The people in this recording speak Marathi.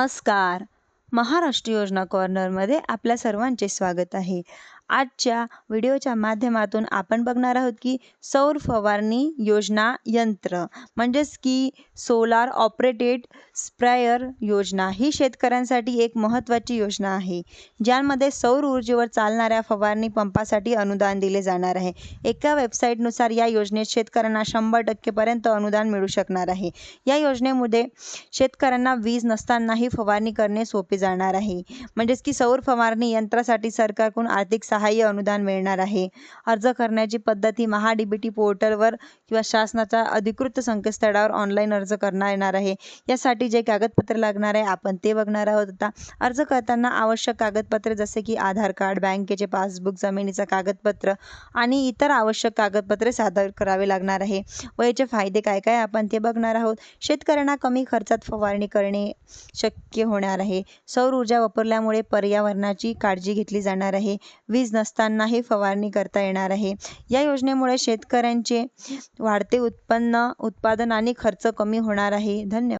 नमस्कार. महाराष्ट्र योजना कॉर्नरमध्ये आपल्या सर्वांचे स्वागत आहे. आजच्या व्हिडिओच्या माध्यमातून आपण बघणार आहोत की सौर फवारणी योजना यंत्र म्हणजेच की सोलार ऑपरेटेड स्प्रायर योजना ही शेतकऱ्यांसाठी एक महत्त्वाची योजना आहे ज्यामध्ये सौर ऊर्जेवर चालणाऱ्या फवारणी पंपासाठी अनुदान दिले जाणार आहे. एका वेबसाईटनुसार या योजनेत शेतकऱ्यांना शंभर टक्केपर्यंत अनुदान मिळू शकणार आहे. या योजनेमध्ये शेतकऱ्यांना वीज नसतानाही फवारणी करणे सोपे जाणार आहे. म्हणजेच की सौर फवारणी यंत्रासाठी सरकारकडून आर्थिक सहाय्य अनुदान मिळणार आहे. अर्ज करण्याची पद्धती महा डी बी टी पोर्टलवर किंवा शासनाच्या अधिकृत संकेतस्थळावर ऑनलाईन अर्ज करणार येणार आहे. यासाठी जे कागदपत्र लागणार आहे आपण ते बघणार आहोत आता. अर्ज करताना आवश्यक कागदपत्रे जसे की आधार कार्ड बँकेचे पासबुक जमिनीचं कागदपत्र आणि इतर आवश्यक कागदपत्रे सादर करावे लागणार आहे. व याचे फायदे काय काय आपण ते बघणार आहोत. शेतकऱ्यांना कमी खर्चात फवारणी करणे शक्य होणार आहे. सौर ऊर्जा वापरल्यामुळे पर्यावरणाची काळजी घेतली जाणार आहे. वीज नसतानाही फवारणी करता येणार आहे. या योजनेमुळे शेतकऱ्यांचे वाढते उत्पन्न उत्पादन आणि खर्च कमी होणार आहे. धन्यवाद.